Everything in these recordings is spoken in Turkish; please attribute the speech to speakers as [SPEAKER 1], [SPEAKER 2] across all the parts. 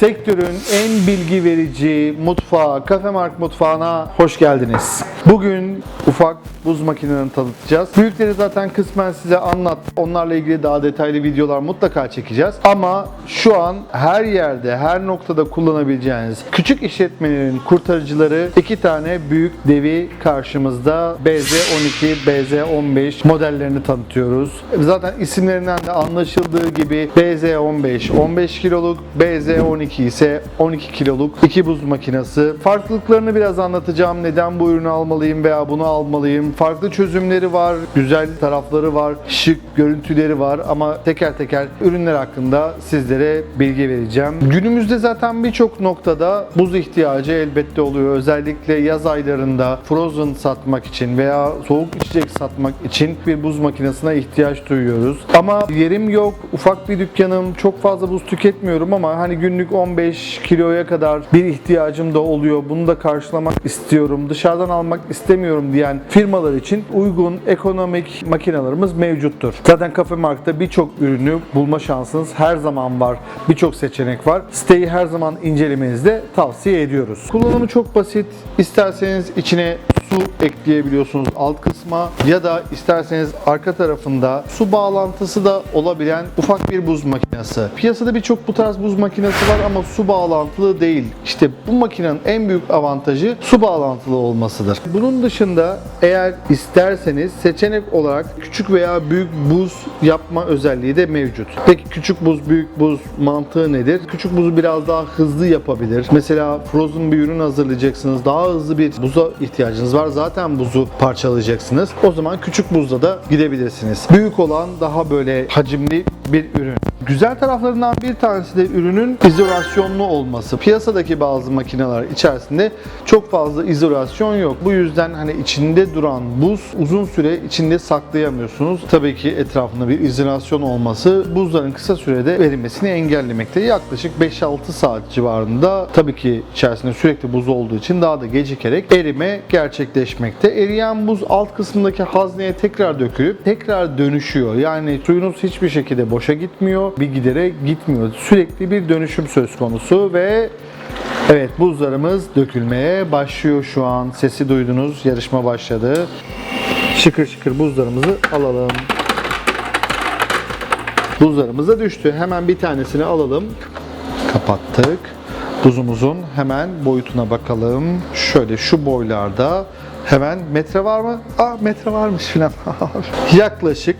[SPEAKER 1] Sektörün en bilgi verici mutfağı, Kafe Mark mutfağına hoş geldiniz. Bugün ufak buz makinelerini tanıtacağız. Büyükleri zaten kısmen size anlat. Onlarla ilgili daha detaylı videolar mutlaka çekeceğiz. Ama şu an her yerde, her noktada kullanabileceğiniz küçük işletmelerin kurtarıcıları iki tane büyük devi karşımızda BZ12, BZ15 modellerini tanıtıyoruz. Zaten isimlerinden de anlaşıldığı gibi BZ15 15 kiloluk, BZ12 ise 12 kiloluk iki buz makinesi. Farklılıklarını biraz anlatacağım. Neden bu ürünü almalıyım veya bunu almalıyım. Farklı çözümleri var, güzel tarafları var, şık görüntüleri var ama teker teker ürünler hakkında sizlere bilgi vereceğim. Günümüzde zaten birçok noktada buz ihtiyacı elbette oluyor. Özellikle yaz aylarında frozen satmak için veya soğuk içecek satmak için bir buz makinesine ihtiyaç duyuyoruz. Ama yerim yok, ufak bir dükkanım, çok fazla buz tüketmiyorum ama hani günlük 15 kiloya kadar bir ihtiyacım da oluyor. Bunu da karşılamak istiyorum. Dışarıdan almak istemiyorum diyen firmalar için uygun ekonomik makinelerimiz mevcuttur. Zaten Cafe Mark'ta birçok ürünü bulma şansınız her zaman var. Birçok seçenek var. Siteyi her zaman incelemenizi de tavsiye ediyoruz. Kullanımı çok basit. İsterseniz içine su ekleyebiliyorsunuz alt kısma ya da isterseniz arka tarafında su bağlantısı da olabilen ufak bir buz makinesi. Piyasada birçok bu tarz buz makinesi var ama su bağlantılı değil. İşte bu makinenin en büyük avantajı su bağlantılı olmasıdır. Bunun dışında eğer isterseniz seçenek olarak küçük veya büyük buz yapma özelliği de mevcut. Peki küçük buz, büyük buz mantığı nedir? Küçük buzu biraz daha hızlı yapabilir. Mesela frozen bir ürün hazırlayacaksınız. Daha hızlı bir buza ihtiyacınız var. Zaten buzu parçalayacaksınız. O zaman küçük buzda da gidebilirsiniz. Büyük olan daha böyle hacimli bir ürün. Güzel taraflarından bir tanesi de ürünün izolasyonlu olması. Piyasadaki bazı makineler içerisinde çok fazla izolasyon yok. Bu yüzden hani içinde duran buz uzun süre içinde saklayamıyorsunuz. Tabii ki etrafında bir izolasyon olması buzların kısa sürede verilmesini engellemekte. Yaklaşık 5-6 saat civarında tabii ki içerisinde sürekli buz olduğu için daha da gecikerek erime gerçekleşmekte. Eriyen buz alt kısmındaki hazneye tekrar dökülüp tekrar dönüşüyor. Yani suyunuz hiçbir şekilde boşa gitmiyor, bir gidere gitmiyor. Sürekli bir dönüşüm söz konusu ve Evet buzlarımız dökülmeye başlıyor şu an. Sesi duydunuz. Yarışma başladı. Şıkır şıkır buzlarımızı alalım. Buzlarımız da düştü. Hemen bir tanesini alalım. Kapattık. Buzumuzun hemen boyutuna bakalım. Şöyle şu boylarda hemen metre var mı? Aa metre varmış filan. Yaklaşık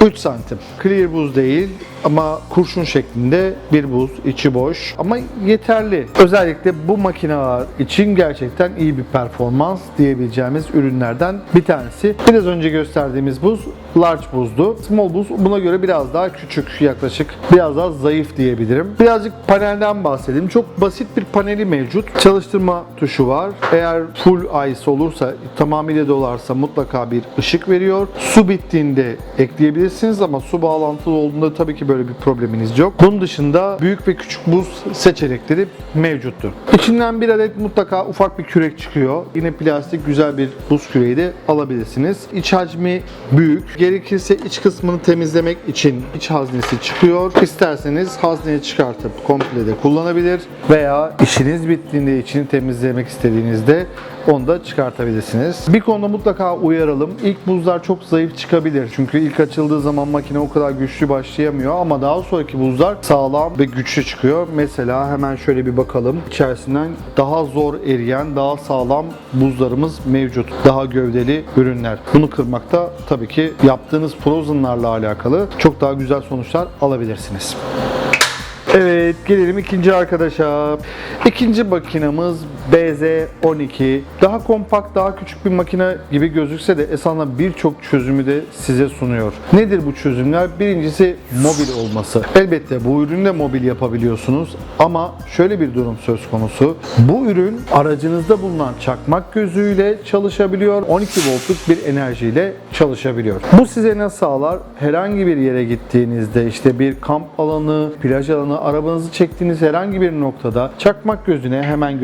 [SPEAKER 1] 3 santim. Clear buz değil ama kurşun şeklinde bir buz, içi boş ama yeterli. Özellikle bu makineler için gerçekten iyi bir performans diyebileceğimiz ürünlerden bir tanesi. Biraz önce gösterdiğimiz buz large buzdu. Small buz buna göre biraz daha küçük yaklaşık biraz daha zayıf diyebilirim. Birazcık panelden bahsedeyim. Çok basit bir paneli mevcut. Çalıştırma tuşu var. Eğer full ice olursa tamamıyla dolarsa mutlaka bir ışık veriyor. Su bittiğinde ekleyebilirsiniz ama su bağlantılı olduğunda tabii ki böyle bir probleminiz yok. Bunun dışında büyük ve küçük buz seçenekleri mevcuttur. İçinden bir adet mutlaka ufak bir kürek çıkıyor. Yine plastik güzel bir buz küreği de alabilirsiniz. İç hacmi büyük. Gerekirse iç kısmını temizlemek için iç haznesi çıkıyor. İsterseniz hazneyi çıkartıp komple de kullanabilir veya işiniz bittiğinde içini temizlemek istediğinizde onu da çıkartabilirsiniz. Bir konuda mutlaka uyaralım. İlk buzlar çok zayıf çıkabilir. Çünkü ilk açıldığı zaman makine o kadar güçlü başlayamıyor ama daha sonraki buzlar sağlam ve güçlü çıkıyor. Mesela hemen şöyle bir bakalım. İçerisinden daha zor eriyen, daha sağlam buzlarımız mevcut. Daha gövdeli ürünler. Bunu kırmakta tabii ki yaptığınız frozenlarla alakalı çok daha güzel sonuçlar alabilirsiniz. Evet gelelim ikinci arkadaşa. İkinci makinamız BZ12. Daha kompakt, daha küçük bir makine gibi gözükse de esasında birçok çözümü de size sunuyor. Nedir bu çözümler? Birincisi mobil olması. Elbette bu ürünü de mobil yapabiliyorsunuz ama şöyle bir durum söz konusu. Bu ürün aracınızda bulunan çakmak gözüyle çalışabiliyor. 12 voltluk bir enerjiyle çalışabiliyor. Bu size ne sağlar? Herhangi bir yere gittiğinizde işte bir kamp alanı, plaj alanı, arabanızı çektiğiniz herhangi bir noktada çakmak gözüne hemen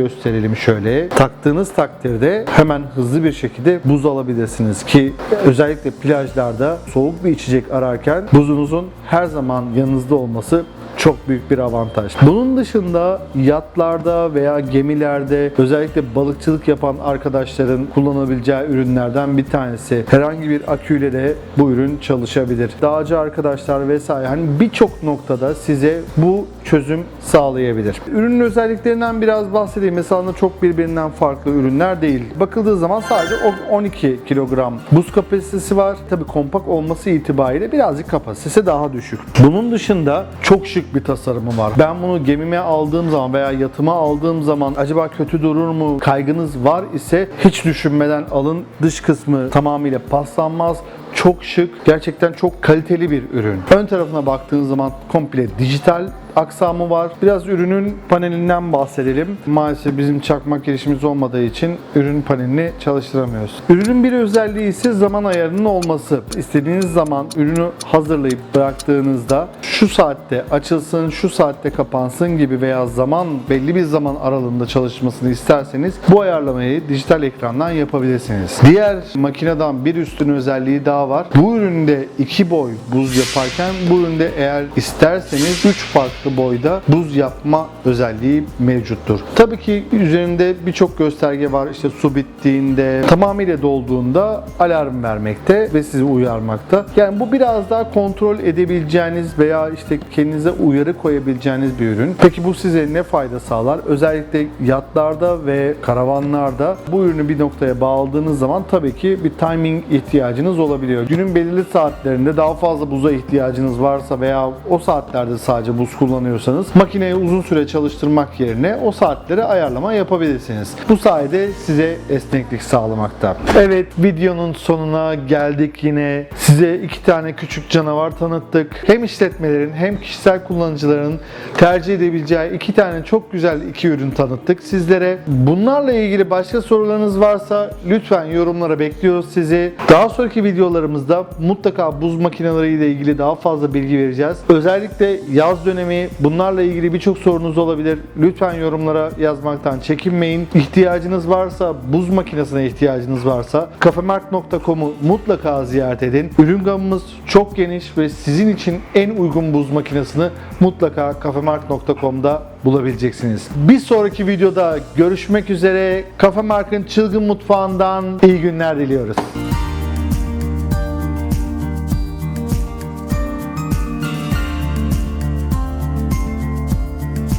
[SPEAKER 1] gösterelim şöyle. Taktığınız takdirde hemen hızlı bir şekilde buz alabilirsiniz ki özellikle plajlarda soğuk bir içecek ararken buzunuzun her zaman yanınızda olması çok büyük bir avantaj. Bunun dışında yatlarda veya gemilerde özellikle balıkçılık yapan arkadaşların kullanabileceği ürünlerden bir tanesi. Herhangi bir aküyle de bu ürün çalışabilir. Dağcı arkadaşlar vesaire hani birçok noktada size bu çözüm sağlayabilir. Ürünün özelliklerinden biraz bahsedeyim. Mesela çok birbirinden farklı ürünler değil. Bakıldığı zaman sadece o 12 kilogram buz kapasitesi var. Tabii kompakt olması itibariyle birazcık kapasitesi daha düşük. Bunun dışında çok şık bir tasarımı var. Ben bunu gemime aldığım zaman veya yatıma aldığım zaman acaba kötü durur mu kaygınız var ise hiç düşünmeden alın. Dış kısmı tamamıyla paslanmaz çok şık, gerçekten çok kaliteli bir ürün. Ön tarafına baktığınız zaman komple dijital aksamı var. Biraz ürünün panelinden bahsedelim. Maalesef bizim çakmak girişimiz olmadığı için ürün panelini çalıştıramıyoruz. Ürünün bir özelliği ise zaman ayarının olması. İstediğiniz zaman ürünü hazırlayıp bıraktığınızda şu saatte açılsın, şu saatte kapansın gibi veya zaman belli bir zaman aralığında çalışmasını isterseniz bu ayarlamayı dijital ekrandan yapabilirsiniz. Diğer makineden bir üstün özelliği daha var. Bu üründe iki boy buz yaparken bu üründe eğer isterseniz 3 farklı boyda buz yapma özelliği mevcuttur. Tabii ki üzerinde birçok gösterge var. İşte su bittiğinde, tamamıyla dolduğunda alarm vermekte ve sizi uyarmakta. Yani bu biraz daha kontrol edebileceğiniz veya işte kendinize uyarı koyabileceğiniz bir ürün. Peki bu size ne fayda sağlar? Özellikle yatlarda ve karavanlarda bu ürünü bir noktaya bağladığınız zaman tabii ki bir timing ihtiyacınız olabiliyor. Günün belirli saatlerinde daha fazla buza ihtiyacınız varsa veya o saatlerde sadece buz kullanıyorsanız makineyi uzun süre çalıştırmak yerine o saatlere ayarlama yapabilirsiniz. Bu sayede size esneklik sağlamakta. Evet videonun sonuna geldik yine. Size iki tane küçük canavar tanıttık. Hem işletmelerin hem kişisel kullanıcıların tercih edebileceği iki tane çok güzel iki ürün tanıttık sizlere. Bunlarla ilgili başka sorularınız varsa lütfen yorumlara bekliyoruz sizi. Daha sonraki videolarımızda mutlaka buz makineleri ile ilgili daha fazla bilgi vereceğiz. Özellikle yaz dönemi bunlarla ilgili birçok sorunuz olabilir. Lütfen yorumlara yazmaktan çekinmeyin. İhtiyacınız varsa, buz makinesine ihtiyacınız varsa kafemark.com'u mutlaka ziyaret edin. Ürün gamımız çok geniş ve sizin için en uygun buz makinesini mutlaka kafemark.com'da bulabileceksiniz. Bir sonraki videoda görüşmek üzere. Kafe Mark'ın çılgın mutfağından iyi günler diliyoruz.